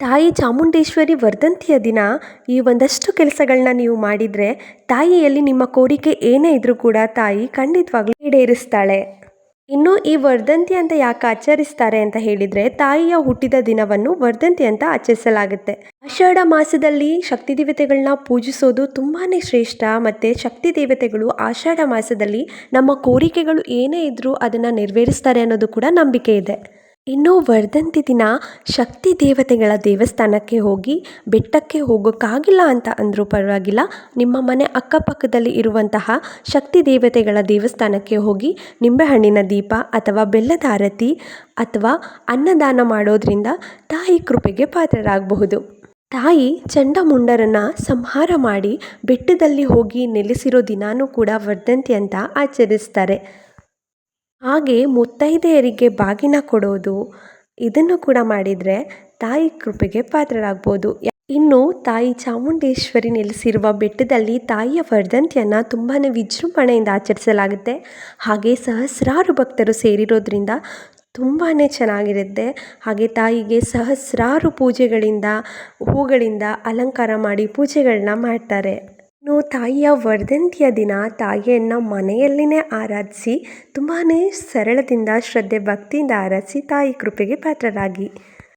ತಾಯಿ ಚಾಮುಂಡೇಶ್ವರಿ ವರ್ಧಂತಿಯ ದಿನ ಈ ಒಂದಷ್ಟು ಕೆಲಸಗಳನ್ನ ನೀವು ಮಾಡಿದರೆ ತಾಯಿಯಲ್ಲಿ ನಿಮ್ಮ ಕೋರಿಕೆ ಏನೇ ಇದ್ದರೂ ಕೂಡ ತಾಯಿ ಖಂಡಿತವಾಗ್ಲೂ ಈಡೇರಿಸ್ತಾಳೆ. ಇನ್ನು ಈ ವರ್ಧಂತಿ ಅಂತ ಯಾಕೆ ಆಚರಿಸ್ತಾರೆ ಅಂತ ಹೇಳಿದರೆ ತಾಯಿಯ ಹುಟ್ಟಿದ ದಿನವನ್ನು ವರ್ಧಂತಿ ಅಂತ ಆಚರಿಸಲಾಗುತ್ತೆ. ಆಷಾಢ ಮಾಸದಲ್ಲಿ ಶಕ್ತಿ ದೇವತೆಗಳನ್ನ ಪೂಜಿಸೋದು ತುಂಬಾ ಶ್ರೇಷ್ಠ ಮತ್ತು ಶಕ್ತಿ ದೇವತೆಗಳು ಆಷಾಢ ಮಾಸದಲ್ಲಿ ನಮ್ಮ ಕೋರಿಕೆಗಳು ಏನೇ ಇದ್ದರೂ ಅದನ್ನು ನೆರವೇರಿಸ್ತಾರೆ ಅನ್ನೋದು ಕೂಡ ನಂಬಿಕೆ ಇದೆ. ಇನ್ನು ವರ್ಧಂತಿ ದಿನ ಶಕ್ತಿ ದೇವತೆಗಳ ದೇವಸ್ಥಾನಕ್ಕೆ ಹೋಗಿ ಬೆಟ್ಟಕ್ಕೆ ಹೋಗೋಕ್ಕಾಗಿಲ್ಲ ಅಂತ ಅಂದರೂ ಪರವಾಗಿಲ್ಲ. ನಿಮ್ಮ ಮನೆ ಅಕ್ಕಪಕ್ಕದಲ್ಲಿ ಇರುವಂತಹ ಶಕ್ತಿ ದೇವತೆಗಳ ದೇವಸ್ಥಾನಕ್ಕೆ ಹೋಗಿ ನಿಂಬೆಹಣ್ಣಿನ ದೀಪ ಅಥವಾ ಬೆಲ್ಲದ ಆರತಿ ಅಥವಾ ಅನ್ನದಾನ ಮಾಡೋದ್ರಿಂದ ತಾಯಿ ಕೃಪೆಗೆ ಪಾತ್ರರಾಗಬಹುದು. ತಾಯಿ ಚಂಡಮುಂಡರನ್ನು ಸಂಹಾರ ಮಾಡಿ ಬೆಟ್ಟದಲ್ಲಿ ಹೋಗಿ ನೆಲೆಸಿರೋ ದಿನಾನೂ ಕೂಡ ವರ್ಧಂತಿ ಅಂತ ಆಚರಿಸ್ತಾರೆ. ಹಾಗೆ ಮುತ್ತೈದೆಯರಿಗೆ ಬಾಗಿನ ಕೊಡೋದು, ಇದನ್ನು ಕೂಡ ಮಾಡಿದರೆ ತಾಯಿ ಕೃಪೆಗೆ ಪಾತ್ರರಾಗ್ಬೋದು. ಇನ್ನು ತಾಯಿ ಚಾಮುಂಡೇಶ್ವರಿ ನೆಲೆಸಿರುವ ಬೆಟ್ಟದಲ್ಲಿ ತಾಯಿಯ ವರ್ಧಂತಿಯನ್ನು ತುಂಬಾ ವಿಜೃಂಭಣೆಯಿಂದ ಆಚರಿಸಲಾಗುತ್ತೆ. ಹಾಗೆ ಸಹಸ್ರಾರು ಭಕ್ತರು ಸೇರಿರೋದ್ರಿಂದ ತುಂಬಾ ಚೆನ್ನಾಗಿರುತ್ತೆ. ಹಾಗೆ ತಾಯಿಗೆ ಸಹಸ್ರಾರು ಪೂಜೆಗಳಿಂದ, ಹೂಗಳಿಂದ ಅಲಂಕಾರ ಮಾಡಿ ಪೂಜೆಗಳನ್ನ ಮಾಡ್ತಾರೆ. ಇನ್ನು ತಾಯಿಯ ವರ್ಧಂತಿಯ ದಿನ ತಾಯಿಯನ್ನು ಮನೆಯಲ್ಲಿನೇ ಆರಾಧಿಸಿ ತುಂಬಾ ಸರಳದಿಂದ ಶ್ರದ್ಧೆ ಭಕ್ತಿಯಿಂದ ಆರಾಧಿಸಿ ತಾಯಿ ಕೃಪೆಗೆ ಪಾತ್ರರಾಗಿ.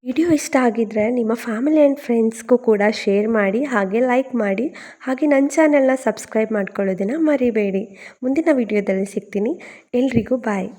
ವಿಡಿಯೋ ಇಷ್ಟ ಆಗಿದ್ದರೆ ನಿಮ್ಮ ಫ್ಯಾಮಿಲಿ ಆ್ಯಂಡ್ ಫ್ರೆಂಡ್ಸ್ಗೂ ಕೂಡ ಶೇರ್ ಮಾಡಿ, ಹಾಗೆ ಲೈಕ್ ಮಾಡಿ, ಹಾಗೆ ನನ್ನ ಚಾನೆಲ್ನ ಸಬ್ಸ್ಕ್ರೈಬ್ ಮಾಡ್ಕೊಳ್ಳೋದನ್ನು ಮರಿಬೇಡಿ. ಮುಂದಿನ ವಿಡಿಯೋದಲ್ಲಿ ಸಿಗ್ತೀನಿ. ಎಲ್ರಿಗೂ ಬಾಯ್.